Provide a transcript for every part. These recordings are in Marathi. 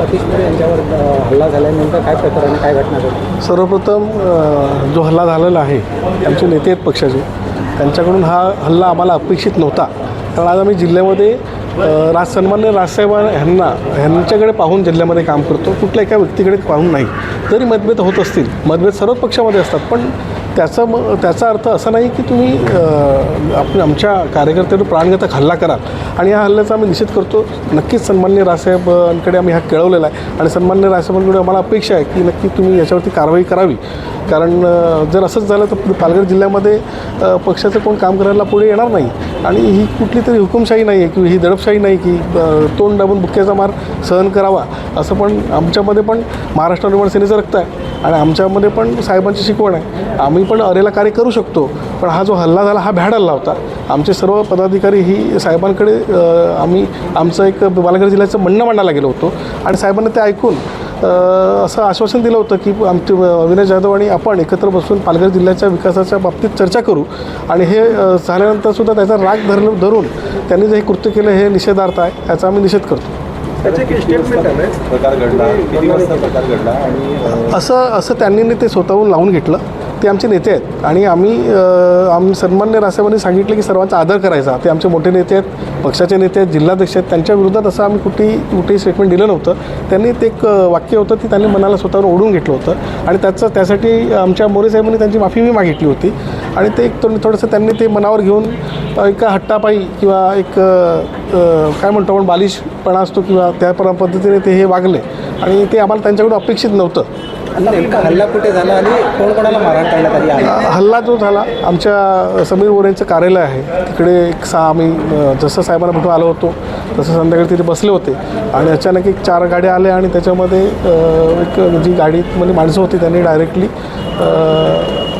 अतिश मोरे म्हणजे यांच्यावर हल्ला झाल्यानंतर काय प्रकार आणि काय घटना घडली? सर्वप्रथम जो हल्ला झालेला आहे आमचे नेते आहेत पक्षाचे त्यांच्याकडून हा हल्ला आम्हाला अपेक्षित नव्हता. कारण आज आम्ही जिल्ह्यामध्ये राजसन्मान्य राज राजसाहेब ह्यांना ह्यांच्याकडे पाहून जिल्ह्यामध्ये काम करतो. कुठल्या एका व्यक्तीकडे पाहून नाही. जरी मतभेद होत असतील मतभेद सर्वच पक्षामध्ये असतात पण त्याचा मग त्याचा अर्थ असा नाही की तुम्ही आपण आमच्या कार्यकर्त्यावर प्राणघातक हल्ला कराल. आणि या हल्ल्याचा आम्ही निषेध करतो. नक्कीच सन्मान्य राजसाहेबांकडे आम्ही हा कळवलेला आहे. आणि सन्मान्य राजसाहेबांकडे आम्हाला अपेक्षा आहे की नक्की तुम्ही याच्यावरती कारवाई करावी. कारण जर असंच झालं तर पालघर जिल्ह्यामध्ये पक्षाचं कोण काम करायला पुढे येणार नाही. आणि ही कुठली तरी हुकुमशाही नाही आहे की ही दडपशाही नाही की तोंड दाबून बुक्क्याचा मार सहन करावा. असं पण आमच्यामध्ये पण महाराष्ट्र निर्माण सेनेचं रक्त आहे. आणि आमच्यामध्ये पण साहेबांची शिकवण आहे. आम्ही पण अरेला कार्य करू शकतो पण हा जो हल्ला झाला हा भ्याड हल्ला होता आमचे सर्व पदाधिकारी ही साहेबांकडे आम्ही आमचं एक बालाघर जिल्ह्याचं म्हणणं मांडायला गेलो होतो. आणि साहेबांना ते ऐकून असं आश्वासन दिलं होतं की आमचे अविनाश जाधव आणि आपण एकत्र बसून पालघर जिल्ह्याच्या विकासाच्या बाबतीत चर्चा करू. आणि हे झाल्यानंतरसुद्धा त्याचा राग धर धरून त्यांनी जे हे कृत्य केलं हे निषेधार्थ आहे याचा आम्ही निषेध करतो. प्रकार घडला? किती वाजता प्रकार घडला? आणि अ, असं असं त्यांनी ते स्वतःहून लावून घेतलं. ते आमचे नेते आहेत. आणि आम्ही अ, आम सन्मान्य रासाहेबांनी सांगितलं की सर्वांचा आदर करायचा. ते आमचे मोठे नेते आहेत पक्षाचे नेते आहेत जिल्हाध्यक्ष आहेत. त्यांच्या विरोधात असं आम्ही कुठेही कुठेही स्टेटमेंट दिलं नव्हतं. त्यांनी ते एक वाक्य होतं ते त्यांनी मनाला स्वतःवर ओढून घेतलं होतं. आणि त्याचं त्यासाठी आमच्या मोरे साहेबांनी त्यांची माफी मी मागितली होती. आणि ते एक थोडं थोडंसं त्यांनी ते मनावर घेऊन एका हट्टापायी किंवा एक काय म्हणतो आपण बालिशपणा असतो किंवा त्या पद्धतीने ते हे वागले. आणि ते आम्हाला त्यांच्याकडून अपेक्षित नव्हतं. नेमका हल्ला कुठे झाला आणि कोण कोणाला मारहाण करण्यात आली आहे? हल्ला जो झाला आमच्या समीर मोरेंचं कार्यालय आहे. तिकडे एक सा आम्ही जसं साहेबांना भेटून आलो होतो तसं संध्याकाळी तिथे बसले होते. आणि अचानक एक चार गाड्या आल्या आणि त्याच्यामध्ये एक जी गाडीमध्ये माणसं होती त्यांनी डायरेक्टली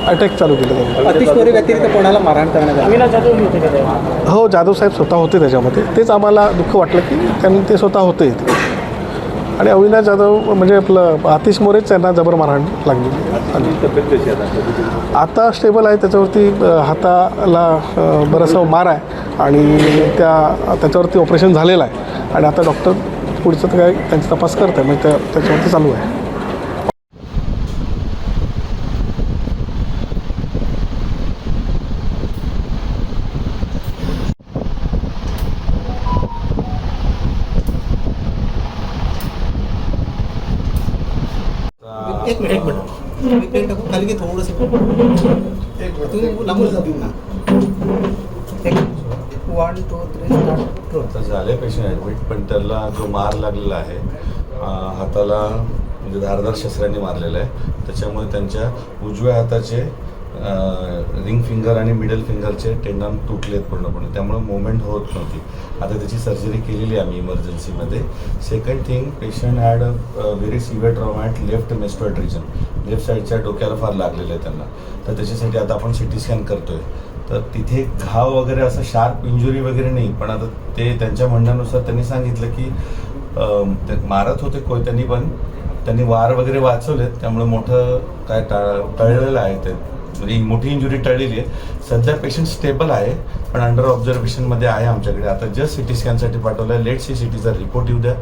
अटॅक चालू केलं त्यांनी. अतिश मोरे व्यतिरिक्त कोणाला मारहाण करण्यात आली? हो जाधव साहेब स्वतः होते त्याच्यामध्ये. तेच आम्हाला दुःख वाटलं की त्यांनी ते स्वतः होते इथे. आणि अविनाश जाधव म्हणजे आपलं आतिश मोरेच त्यांना जबर मारहाण लागली. आहे आता? आता स्टेबल आहे त्याच्यावरती अ, हाताला अ, बराचसा मार आहे आणि त्या त्याच्यावरती ऑपरेशन झालेलं आहे. आणि आता डॉक्टर पुढचं तर काय त्यांचा तपास करत आहे म्हणजे त्या त्याच्यावरती चालू आहे. एक मिनिट एक मिनिट. एक मिनिट खाली घे थोडंसं तू लांबून जा. एक वन टू थ्री स्टार्ट आता झाले पेशंट ॲडमिट पण त्याला जो मार लागलेला आहे हाताला म्हणजे धारदार शस्त्रांनी मारलेला आहे. त्याच्यामुळे त्यांच्या उजव्या हाताचे रिंग फिंगर आणि मिडल फिंगरचे टेंडन तुटलेत पूर्णपणे. त्यामुळे मुवमेंट होत नव्हती. आता त्याची सर्जरी केलेली आम्ही इमर्जन्सीमध्ये second thing patient had a very severe trauma at left mastoid region left साईडच्या डोक्याला फार लागलेलं आहे त्यांना. तर त्याच्यासाठी आता आपण सी टी स्कॅन करतोय. तर तिथे घाव वगैरे असं शार्प इंजुरी वगैरे नाही पण आता ते त्यांच्या म्हणण्यानुसार त्यांनी सांगितलं की ते मारत होते कोयत्यांनी पण. त्यांनी वार वगैरे वाचवलेत त्यामुळे मोठं काय टाळ टळलेलं आहे ते. मोठी इंजुरी टळलेली आहे. सध्या पेशंट स्टेबल आहे पण अंडर ऑब्झर्वेशनमध्ये आहे आमच्याकडे. आता जस्ट सी टी स्कॅनसाठी पाठवलं आहे लेट सी सी टीचा रिपोर्ट येऊ द्या.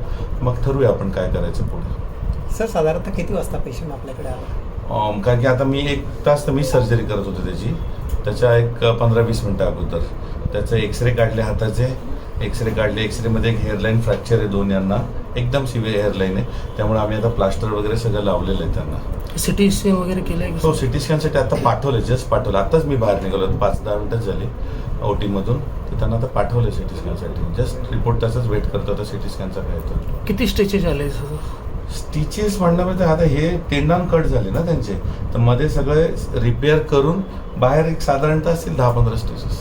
मग ठरवूया आपण काय करायचं पुढे. सर साधारणतः किती वाजता पेशंट आपल्याकडे आला? कारण की आता मी एक तास तर मी सर्जरी करत होते त्याची. त्याच्या एक पंधरा वीस मिनटं अगोदर. त्याचे एक्सरे काढले हाताचे. एक्सरे काढले. एक्सरेमध्ये एक हेअरलाईन फ्रॅक्चर आहे दोन यांना. एकदम सिव्हिअर हेअरलाईन आहे. त्यामुळे आम्ही आता प्लास्टर वगैरे सगळं लावलेलं आहे त्यांना. सिटी स्कॅन वगैरे केलंय हो सिटी स्कॅनसाठी आता पाठवलं जस्ट पाठवलं आताच मी बाहेर निघालो पाच दहा मिनटं झाली ओ टीमधून तर त्यांना आता पाठवलं सिटी स्कॅनसाठी. जस्ट रिपोर्ट त्याचाच वेट करतो आता सिटी स्कॅनचा काय येतो किती स्टेचेस आले स्टिचेस म्हणण्यामध्ये आता हे टेंडॉन कट झाले ना त्यांचे. तर मध्ये सगळे रिपेअर करून बाहेर एक साधारणतः असतील दहा पंधरा स्टिचेस